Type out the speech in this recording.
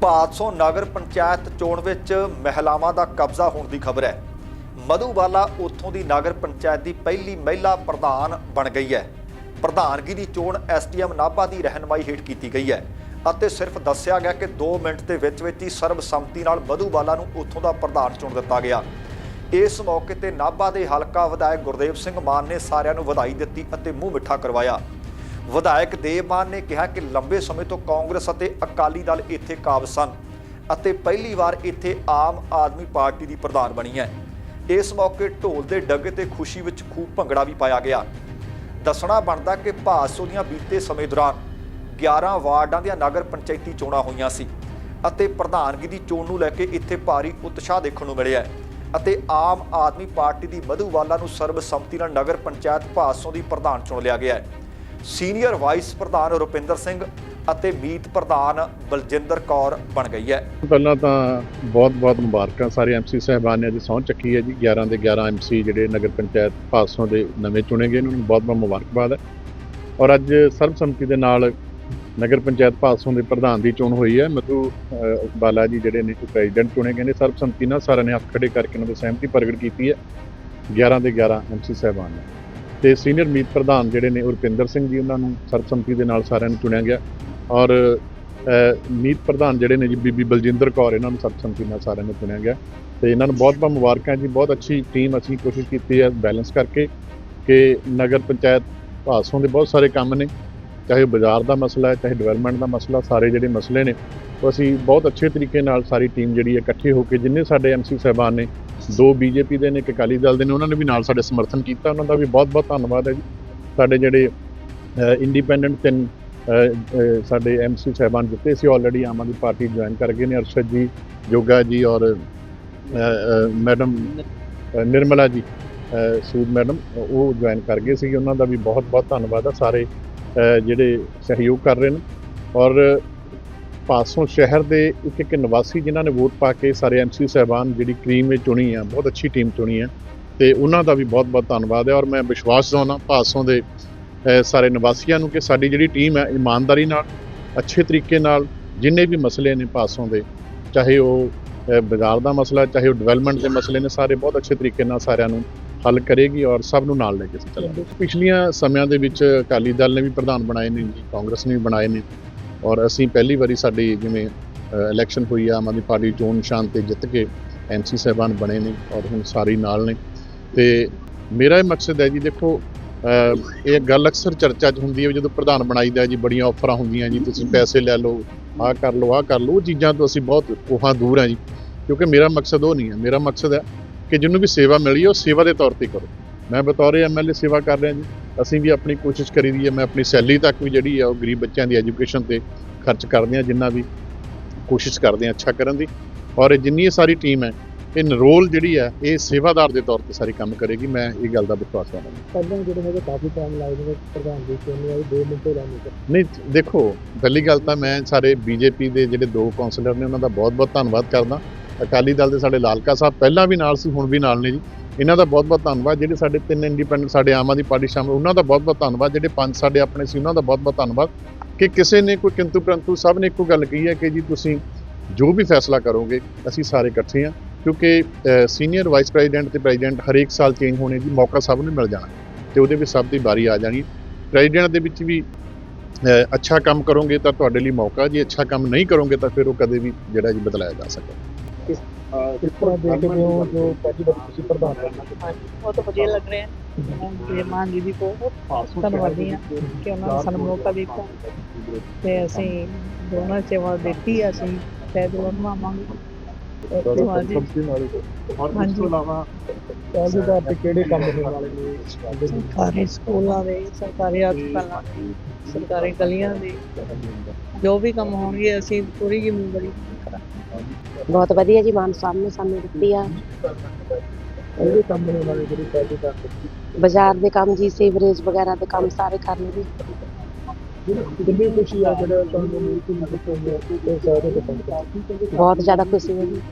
ਭਾਦਸੋਂ ਨਗਰ ਪੰਚਾਇਤ ਚੋਣ ਵਿੱਚ ਮਹਿਲਾਵਾਂ ਦਾ ਕਬਜ਼ਾ ਹੋਣ ਦੀ ਖਬਰ ਹੈ। ਮਧੂਵਾਲਾ ਉੱਥੋਂ ਦੀ ਨਗਰ ਪੰਚਾਇਤ ਦੀ ਪਹਿਲੀ ਮਹਿਲਾ ਪ੍ਰਧਾਨ ਬਣ ਗਈ ਹੈ। ਪ੍ਰਧਾਨਗੀ ਦੀ ਚੋਣ ਐਸਡੀਐਮ ਨਾਭਾ ਦੀ ਰਹਿਨਮਾਈ ਹੇਠ ਕੀਤੀ ਗਈ ਹੈ ਅਤੇ ਸਿਰਫ ਦੱਸਿਆ ਗਿਆ ਕਿ 2 ਮਿੰਟ ਦੇ ਵਿੱਚ ਵਿੱਚ ਹੀ ਸਰਬਸੰਮਤੀ ਨਾਲ ਮਧੂਬਾਲਾ ਨੂੰ ਉੱਥੋਂ ਦਾ ਪ੍ਰਧਾਨ ਚੁਣ ਦਿੱਤਾ ਗਿਆ। ਇਸ ਮੌਕੇ ਤੇ ਨਾਭਾ ਦੇ ਹਲਕਾ ਵਿਧਾਇਕ ਗੁਰਦੇਵ ਸਿੰਘ ਮਾਨ ਨੇ ਸਾਰਿਆਂ ਨੂੰ ਵਧਾਈ ਦਿੱਤੀ ਅਤੇ ਮੂੰਹ ਮਿੱਠਾ ਕਰਵਾਇਆ। ਵਿਧਾਇਕ ਦੇਵ ਮਾਨ ਨੇ ਕਿਹਾ ਕਿ ਲੰਬੇ ਸਮੇਂ ਤੋਂ ਕਾਂਗਰਸ ਅਤੇ ਅਕਾਲੀ ਦਲ ਇੱਥੇ ਕਾਬਜ਼ ਸਨ ਅਤੇ ਪਹਿਲੀ ਵਾਰ ਇੱਥੇ ਆਮ ਆਦਮੀ ਪਾਰਟੀ ਦੀ ਪ੍ਰਧਾਨ ਬਣੀ ਹੈ। ਇਸ ਮੌਕੇ ਢੋਲ ਦੇ ਡੱਗੇ ਤੇ ਖੁਸ਼ੀ ਵਿੱਚ ਖੂਬ ਭੰਗੜਾ ਵੀ ਪਾਇਆ ਗਿਆ। ਦੱਸਣਾ ਬਣਦਾ ਕਿ ਭਾਸੋ ਦੀਆਂ ਬੀਤੇ ਸਮੇਂ ਦੌਰਾਨ 11 ਵਾਰਡਾਂ ਦੀਆਂ ਨਗਰ ਪੰਚਾਇਤੀ ਚੋਣਾਂ ਹੋਈਆਂ ਸੀ ਅਤੇ ਪ੍ਰਧਾਨਗੀ ਦੀ ਚੋਣ ਨੂੰ ਲੈ ਕੇ ਇੱਥੇ ਭਾਰੀ ਉਤਸ਼ਾਹ ਦੇਖਣ ਨੂੰ ਮਿਲਿਆ ਅਤੇ ਆਮ ਆਦਮੀ ਪਾਰਟੀ ਦੀ ਮਧੂਵਾਲਾ ਨੂੰ ਸਰਬਸੰਮਤੀ ਨਾਲ ਨਗਰ ਪੰਚਾਇਤ ਭਾਸੋ ਦੀ ਪ੍ਰਧਾਨ ਚੁਣ ਲਿਆ ਗਿਆ ਹੈ। ਸੀਨੀਅਰ ਵਾਈਸ ਪ੍ਰਧਾਨ ਰੁਪਿੰਦਰ ਸਿੰਘ ਅਤੇ ਮੀਤ ਪ੍ਰਧਾਨ ਬਲਜਿੰਦਰ ਕੌਰ ਬਣ ਗਈ ਹੈ। ਪਹਿਲਾਂ ਤਾਂ ਬਹੁਤ-ਬਹੁਤ ਮੁਬਾਰਕਾਂ ਸਾਰੇ ਐਮਸੀ ਸਹਿਬਾਨ ਨੇ ਅੱਜ ਸਹੁੰ ਚੱਕੀ ਹੈ ਜੀ। 11 ਦੇ 11 ਐਮਸੀ ਜਿਹੜੇ ਨਗਰ ਪੰਚਾਇਤ ਪਾਸੋਂ ਦੇ ਨਵੇਂ ਚੁਣੇ ਗਏ ਇਹਨਾਂ ਨੂੰ ਬਹੁਤ-ਬਹੁਤ ਮੁਬਾਰਕਬਾਦ ਹੈ। ਔਰ ਅੱਜ ਸਰਬਸੰਮਤੀ ਦੇ ਨਾਲ ਨਗਰ ਪੰਚਾਇਤ ਪਾਸੋਂ ਦੇ ਪ੍ਰਧਾਨ ਦੀ ਚੋਣ ਹੋਈ ਹੈ। ਮਧੂ ਅਹ, ਬਾਲਾ ਜੀ ਜਿਹੜੇ ਨੇ ਪ੍ਰੈਜ਼ੀਡੈਂਟ ਚੁਣੇ ਗਏ ਨੇ। ਸਰਬਸੰਮਤੀ ਨਾਲ ਸਾਰਿਆਂ ਨੇ ਹੱਥ ਖੜੇ ਕਰਕੇ ਉਹਨਾਂ ਦੀ ਸਹਿਮਤੀ ਪ੍ਰਗਟ ਕੀਤੀ ਹੈ। 11 ਦੇ 11 ਐਮਸੀ ਸਹਿਬਾਨ ਨੇ। ਤੇ ਸੀਨੀਅਰ ਮੀਤ ਪ੍ਰਧਾਨ ਜਿਹੜੇ ਨੇ ਰੁਪਿੰਦਰ ਸਿੰਘ ਜੀ, ਉਹਨਾਂ ਨੂੰ ਸਰਬਸੰਮਤੀ ਦੇ ਨਾਲ ਸਾਰਿਆਂ ਨੂੰ ਚੁਣਿਆ ਗਿਆ। ਔਰ ਮੀਤ ਪ੍ਰਧਾਨ ਜਿਹੜੇ ਨੇ ਜੀ, ਬੀਬੀ ਬਲਜਿੰਦਰ ਕੌਰ, ਇਹਨਾਂ ਨੂੰ ਸਰਬਸੰਮਤੀ ਨਾਲ ਸਾਰਿਆਂ ਨੂੰ ਚੁਣਿਆ ਗਿਆ। ਤੇ ਇਹਨਾਂ ਨੂੰ ਬਹੁਤ ਬਹੁਤ ਮੁਬਾਰਕਾਂ ਜੀ, ਬਹੁਤ ਅੱਛੀ ਟੀਮ ਅਸੀਂ ਕੋਸ਼ਿਸ਼ ਕੀਤੀ ਹੈ ਬੈਲੈਂਸ ਕਰਕੇ ਕਿ ਨਗਰ ਪੰਚਾਇਤ ਭਾਸੋਂ ਦੇ ਬਹੁਤ ਸਾਰੇ ਕੰਮ ਨੇ, ਚਾਹੇ ਉਹ ਬਾਜ਼ਾਰ ਦਾ ਮਸਲਾ ਹੈ, ਚਾਹੇ ਡਿਵੈਲਪਮੈਂਟ ਦਾ ਮਸਲਾ, ਸਾਰੇ ਜਿਹੜੇ ਮਸਲੇ ਨੇ, ਉਹ ਅਸੀਂ ਬਹੁਤ ਅੱਛੇ ਤਰੀਕੇ ਨਾਲ ਸਾਰੀ ਟੀਮ ਜਿਹੜੀ ਹੈ ਇਕੱਠੇ ਹੋ ਕੇ, ਜਿੰਨੇ ਸਾਡੇ ਐਮਸੀ ਸਾਹਿਬਾਨ ਨੇ ਦੋ ਬੀਜੇਪੀ ਦੇ ਨੇ ਇੱਕ ਅਕਾਲੀ ਦਲ ਦੇ ਨੇ ਉਹਨਾਂ ਨੇ ਵੀ ਨਾਲ ਸਾਡੇ ਸਮਰਥਨ ਕੀਤਾ ਉਹਨਾਂ ਦਾ ਵੀ ਬਹੁਤ ਬਹੁਤ ਧੰਨਵਾਦ ਹੈ ਜੀ। ਸਾਡੇ ਜਿਹੜੇ ਇੰਡੀਪੈਂਡੈਂਟ ਤਿੰਨ ਅਹ, ਅਹ, ਸਾਡੇ ਐਮਸੀ ਸਾਹਿਬਾਨ ਜਿੱਤੇ ਸੀ already Aam Aadmi Party join ਕਰ ਗਏ ਨੇ ਅਰਸ਼ਦ ਜੀ ਜੋਗਾ ਜੀ ਔਰ ਮੈਡਮ ਨਿਰਮਲਾ ਜੀ ਸੂਦ ਮੈਡਮ ਉਹ ਜੁਆਇਨ ਕਰ ਗਏ ਸੀ ਉਹਨਾਂ ਦਾ ਵੀ ਬਹੁਤ ਬਹੁਤ ਧੰਨਵਾਦ ਆ ਸਾਰੇ ਜਿਹੜੇ ਸਹਿਯੋਗ ਕਰ ਰਹੇ ਨੇ। ਔਰ ਪਾਸੋਂ ਸ਼ਹਿਰ ਦੇ ਇੱਕ ਇੱਕ ਨਿਵਾਸੀ ਜਿਨ੍ਹਾਂ ਨੇ ਵੋਟ ਪਾ ਕੇ ਸਾਰੇ ਐਮਸੀ ਸਾਹਿਬਾਨ ਜਿਹੜੀ ਕਰੀਮ ਵਿੱਚ ਚੁਣੀ ਆ, ਬਹੁਤ ਅੱਛੀ ਟੀਮ ਚੁਣੀ ਆ, ਤੇ ਉਹਨਾਂ ਦਾ ਵੀ ਬਹੁਤ ਬਹੁਤ ਧੰਨਵਾਦ ਹੈ ਔਰ ਮੈਂ ਵਿਸ਼ਵਾਸ ਦਿਵਾਉਣਾ ਪਾਸੋਂ ਦੇ ਸਾਰੇ ਨਿਵਾਸੀਆਂ ਨੂੰ ਕਿ ਸਾਡੀ ਜਿਹੜੀ ਟੀਮ ਹੈ ਇਮਾਨਦਾਰੀ ਨਾਲ, ਅੱਛੇ ਤਰੀਕੇ ਨਾਲ ਜਿੰਨੇ ਵੀ ਮਸਲੇ ਨੇ ਪਾਸੋਂ ਦੇ, ਚਾਹੇ ਉਹ ਬਾਜ਼ਾਰ ਦਾ ਮਸਲਾ, ਚਾਹੇ ਉਹ ਡਿਵੈਲਪਮੈਂਟ ਦੇ ਮਸਲੇ ਨੇ, ਸਾਰੇ ਬਹੁਤ ਅੱਛੇ ਤਰੀਕੇ ਨਾਲ ਸਾਰਿਆਂ ਨੂੰ ਹੱਲ ਕਰੇਗੀ ਔਰ ਸਭ ਨੂੰ ਨਾਲ ਲੈ ਕੇ ਚੱਲਾਂਗੇ। ਪਿਛਲੀਆਂ ਸਮਿਆਂ ਦੇ ਵਿੱਚ ਅਕਾਲੀ ਦਲ ਨੇ ਵੀ ਪ੍ਰਧਾਨ ਬਣਾਏ ਨੇ ਜੀ, ਕਾਂਗਰਸ ਨੇ ਵੀ ਬਣਾਏ ਨੇ ਔਰ ਅਸੀਂ ਪਹਿਲੀ ਵਾਰੀ ਸਾਡੀ ਜਿਵੇਂ ਇਲੈਕਸ਼ਨ ਹੋਈ ਆ, ਆਮ ਆਦਮੀ ਪਾਰਟੀ ਚੋਣ ਨਿਸ਼ਾਨ ਤੇ ਜਿੱਤ ਕੇ ਐਮਸੀ ਸਾਹਿਬਾਨ ਬਣੇ ਨੇ ਔਰ ਹੁਣ ਸਾਰੇ ਨਾਲ ਨੇ। ਤੇ ਮੇਰਾ ਇਹ ਮਕਸਦ ਹੈ ਜੀ, ਦੇਖੋ ਇਹ ਗੱਲ ਅਕਸਰ ਚਰਚਾ 'ਚ ਹੁੰਦੀ ਹੈ ਵੀ ਜਦੋਂ ਪ੍ਰਧਾਨ ਬਣਾਈਦਾ ਜੀ, ਬੜੀਆਂ ਆਫਰਾਂ ਹੁੰਦੀਆਂ ਜੀ, ਤੁਸੀਂ ਪੈਸੇ ਲੈ ਲਓ, ਆਹ ਕਰ ਲਓ, ਆਹ ਕਰ ਲਓ, ਉਹ ਚੀਜ਼ਾਂ ਤੋਂ ਅਸੀਂ ਬਹੁਤ ਕੋਹਾਂ ਦੂਰ ਹਾਂ ਜੀ। ਕਿਉਂਕਿ ਮੇਰਾ ਮਕਸਦ ਉਹ ਨਹੀਂ ਹੈ। ਮੇਰਾ ਮਕਸਦ ਹੈ ਕਿ ਜਿਹਨੂੰ ਵੀ ਸੇਵਾ ਮਿਲੀ ਹੈ ਉਹ ਸੇਵਾ ਦੇ ਤੌਰ ਤੇ ਕਰੋ। ਮੈਂ ਬਤੌਰ ਐਮਐਲਏ ਸੇਵਾ ਕਰ ਰਿਹਾ ਜੀ। ਅਸੀਂ ਵੀ ਆਪਣੀ ਕੋਸ਼ਿਸ਼ ਕਰੀ ਦੀ ਹੈ। ਮੈਂ ਆਪਣੀ ਸੈਲਰੀ ਤੱਕ ਵੀ ਜਿਹੜੀ ਹੈ ਉਹ ਗਰੀਬ ਬੱਚਿਆਂ ਦੀ ਐਜੂਕੇਸ਼ਨ ਤੇ ਖਰਚ ਕਰਦੇ ਹਾਂ ਜਿੰਨਾ ਵੀ ਕੋਸ਼ਿਸ਼ ਕਰਦੇ ਹਾਂ ਅੱਛਾ ਕਰਨ ਦੀ। ਔਰ ਇਹ ਜਿੰਨੀ ਇਹ ਸਾਰੀ ਟੀਮ ਹੈ ਇਹ ਨਰੋਲ ਜਿਹੜੀ ਹੈ ਇਹ ਸੇਵਾਦਾਰ ਦੇ ਤੌਰ ਤੇ ਸਾਰੀ ਕੰਮ ਕਰੇਗੀ। ਮੈਂ ਇਹ ਗੱਲ ਦਾ ਵਿਸ਼ਵਾਸ ਕਰਦਾ ਪਹਿਲਾਂ ਜਿਹੜੇ ਹੈਗੇ ਕਾਫੀ ਟਾਈਮ ਲੱਗਦੇ ਪ੍ਰਧਾਨ ਜੀ ਚੋਣ ਆਈ 2 ਮਿੰਟ ਤੇ ਨਹੀਂ ਦੇਖੋ ਪਹਿਲੀ ਗੱਲ ਤਾਂ ਮੈਂ ਸਾਰੇ ਬੀਜੇਪੀ ਦੇ ਜਿਹੜੇ ਦੋ ਕਾਉਂਸਲਰ ਨੇ ਉਹਨਾਂ ਦਾ ਬਹੁਤ-ਬਹੁਤ ਧੰਨਵਾਦ ਕਰਦਾ। ਅਕਾਲੀ ਦਲ ਦੇ ਸਾਡੇ ਲਾਲਕਾ ਸਾਹਿਬ ਪਹਿਲਾਂ ਵੀ ਨਾਲ ਸੀ ਹੁਣ ਵੀ ਨਾਲ ਨੇ ਜੀ। ਇਹਨਾਂ ਦਾ ਬਹੁਤ-ਬਹੁਤ ਧੰਨਵਾਦ। ਜਿਹੜੇ ਸਾਡੇ ਤਿੰਨ ਇੰਡੀਪੈਂਡੈਂਟ ਸਾਡੇ ਆਮ ਆਦਮੀ ਪਾਰਟੀ ਸ਼ਾਮਲ, ਉਹਨਾਂ ਦਾ ਬਹੁਤ-ਬਹੁਤ ਧੰਨਵਾਦ। ਜਿਹੜੇ ਪੰਜ ਸਾਡੇ ਆਪਣੇ ਸੀ, ਉਹਨਾਂ ਦਾ ਬਹੁਤ-ਬਹੁਤ ਧੰਨਵਾਦ। ਕਿ ਕਿਸੇ ਨੇ ਕੋਈ ਕਿੰਤੂ ਪਰੰਤੂ ਸਭ ਨੇ ਇੱਕੋ ਗੱਲ ਕਹੀ ਹੈ ਕਿ ਜੀ ਤੁਸੀਂ ਜੋ ਵੀ ਫੈਸਲਾ ਕਰੋਗੇ, ਅਸੀਂ ਸਾਰੇ ਇਕੱਠੇ ਹਾਂ। ਕਿਉਂਕਿ ਸੀਨੀਅਰ ਵਾਈਸ ਪ੍ਰੈਜ਼ੀਡੈਂਟ ਤੇ ਪ੍ਰੈਜ਼ੀਡੈਂਟ ਹਰੇਕ ਸਾਲ ਚੇਂਜ ਹੋਣੇ ਦੀ ਮੌਕਾ ਸਭ ਨੂੰ ਮਿਲ ਜਾਣਾ ਤੇ ਉਹਦੇ ਵਿੱਚ ਸਭ ਦੀ ਵਾਰੀ ਆ ਜਾਣੀ। ਪ੍ਰੈਜ਼ੀਡੈਂਟ ਦੇ ਵਿੱਚ ਵੀ ਅੱਛਾ ਕੰਮ ਕਰੋਗੇ ਤਾਂ ਤੁਹਾਡੇ ਲਈ ਮੌਕਾ। ਜੇ ਅੱਛਾ ਕੰਮ ਨਹੀਂ ਕਰੋਗੇ ਤਾਂ ਫਿਰ ਉਹ ਕਦੇ ਵੀ ਜਿਹੜਾ ਜੀ ਬਦਲਾਇਆ ਜਾ ਸਕਦਾ। ਕਿਸ ਤਰ੍ਹਾਂ ਦੇਖਦੇ ਹੋ ਜੋ ਪਹਿਲੀ ਵਾਰ ਤੁਸੀਂ ਪ੍ਰਧਾਨ ਬਣਨਾ ਬਹੁਤ ਵਧੀਆ ਲੱਗ ਰਿਹਾ। ਹੈ ਤੇ ਮਾਨ ਜੀ ਦੀ ਬਹੁਤ ਧੰਨਵਾਦੀ ਹਾਂ ਕਿ ਉਹਨਾਂ ਨੇ ਸਾਨੂੰ ਮੌਕਾ ਦਿੱਤਾ। ਤੇ ਅਸੀਂ ਦੋਨਾਂ ਸੇਵਾ ਦਿੱਤੀ ਆ ਅਸੀਂ ਤੇ ਦੋਨਾਂ ਨਿਭਾਵਾਂਗੇ ਧੰਨਵਾਦ ਜੀ। ਔਰ ਇਸ ਹਾਂਜੀ। ਤੋਂ ਇਲਾਵਾ? ਪਹਿਲੇ ਦਾ ਤੇ ਕਿਹੜੇ ਕੰਮ ਹੋਣ ਵਾਲੇ ਨੇ ਸਾਡੇ ਲਈ? ਸਰਕਾਰੀ ਸਕੂਲਾਂ ਦੇ ਸਰਕਾਰੀ ਹਸਪਤਾਲਾਂ ਦੇ ਸਰਕਾਰੀ ਗਲੀਆਂ ਦੇ। ਜੋ ਵੀ ਕੰਮ ਹੋਣਗੇ ਅਸੀਂ ਪੂਰੀ ਜ਼ਿੰਮੇਵਾਰੀ ਕਰਾਂਗੇ ਬਹੁਤ ਵਧੀਆ ਜੀ ਮਾਨ ਸਾਹਿਬ ਨੇ ਸਾਨੂੰ ਦਿੱਤੀ ਆ। ਕੰਮ ਵਾਲੇ ਜਿਹੜੇ ਬਾਜ਼ਾਰ ਦੇ ਕੰਮ ਜੀ ਸੀਵਰੇਜ ਵਗੈਰਾ ਦੇ ਕੰਮ ਸਾਰੇ ਕਰਨਗੇ ਕਿੰਨੀ ਖੁਸ਼ੀ ਆ ਜਿਹੜਾ ਤੁਹਾਨੂੰ ਮਿਲ ਕੇ ਮਦਦ ਹੋਈ ਹੈ ਤੇ ਸਾਰੇ ਦੇ ਕੰਮ ਬਹੁਤ ਜ਼ਿਆਦਾ ਖੁਸ਼ੀ ਹੋਈ